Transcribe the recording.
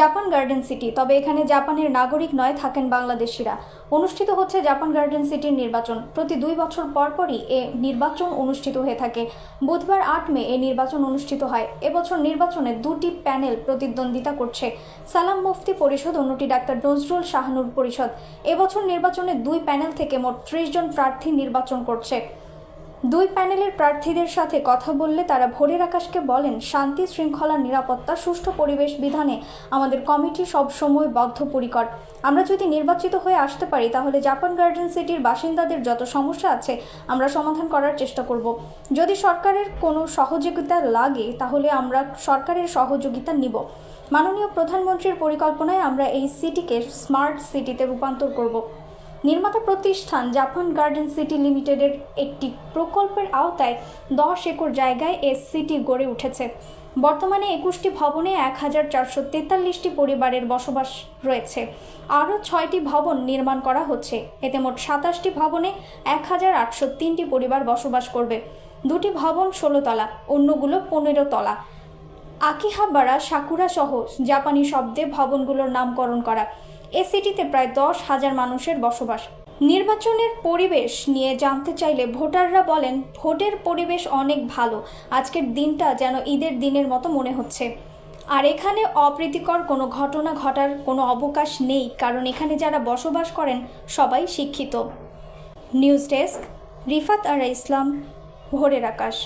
Japan garden city, তবে এখানে জাপানের নাগরিক নয়, থাকেন বাংলাদেশিরা। অনুষ্ঠিত হচ্ছে জাপান গার্ডেন সিটির নির্বাচন। প্রতি দুই বছর পর পরই এ নির্বাচন অনুষ্ঠিত হয়ে থাকে। বুধবার আট মে এই নির্বাচন অনুষ্ঠিত হয়। এবছর নির্বাচনে দুটি প্যানেল প্রতিদ্বন্দ্বিতা করছে। সালাম মুফতি পরিষদ, অন্যটি ডাক্তার নজরুল শাহনুর পরিষদ। এবছর নির্বাচনে দুই প্যানেল থেকে মোট ত্রিশ জন প্রার্থী নির্বাচন করছে। দুই প্যানেলের প্রার্থীদের সাথে কথা বললে তারা ভোরের আকাশকে বলেন, শান্তি, শৃঙ্খলা, নিরাপত্তা, সুষ্ঠু পরিবেশ বিধানে আমাদের কমিটি সবসময় বদ্ধপরিকর। আমরা যদি নির্বাচিত হয়ে আসতে পারি, তাহলে জাপান গার্ডেন সিটির বাসিন্দাদের যত সমস্যা আছে, আমরা সমাধান করার চেষ্টা করব। যদি সরকারের কোনো সহযোগিতা লাগে, তাহলে আমরা সরকারের সহযোগিতা নিব। মাননীয় প্রধানমন্ত্রীর পরিকল্পনায় আমরা এই সিটিকে স্মার্ট সিটিতে রূপান্তর করব। নির্মাতা প্রতিষ্ঠান জাপান গার্ডেন সিটি লিমিটেডের একটি প্রকল্পের আওতায় দশ একর জায়গায় এ সিটি গড়ে উঠেছে। বর্তমানে একুশটি ভবনে এক হাজার চারশো তেতাল্লিশটি পরিবারের বসবাস রয়েছে। আরও ছয়টি ভবন নির্মাণ করা হচ্ছে। এতে মোট সাতাশটি ভবনে এক হাজার আটশো তিনটি পরিবার বসবাস করবে। দুটি ভবন ষোলো তলা, অন্যগুলো পনেরো তলা। আকিহাবারা সাকুরা সহ জাপানি শব্দে ভবনগুলোর নামকরণ করা। এ সিটিতে প্রায় দশ হাজার মানুষের বসবাস। নির্বাচনের পরিবেশ নিয়ে জানতে চাইলে ভোটাররা বলেন, ভোটের পরিবেশ অনেক ভালো। আজকের দিনটা যেন ঈদের দিনের মতো মনে হচ্ছে। আর এখানে অপ্রীতিকর কোনো ঘটনা ঘটার কোনো অবকাশ নেই, কারণ এখানে যারা বসবাস করেন সবাই শিক্ষিত। News desk, Rifat Ara Islam, Bhorer Akash.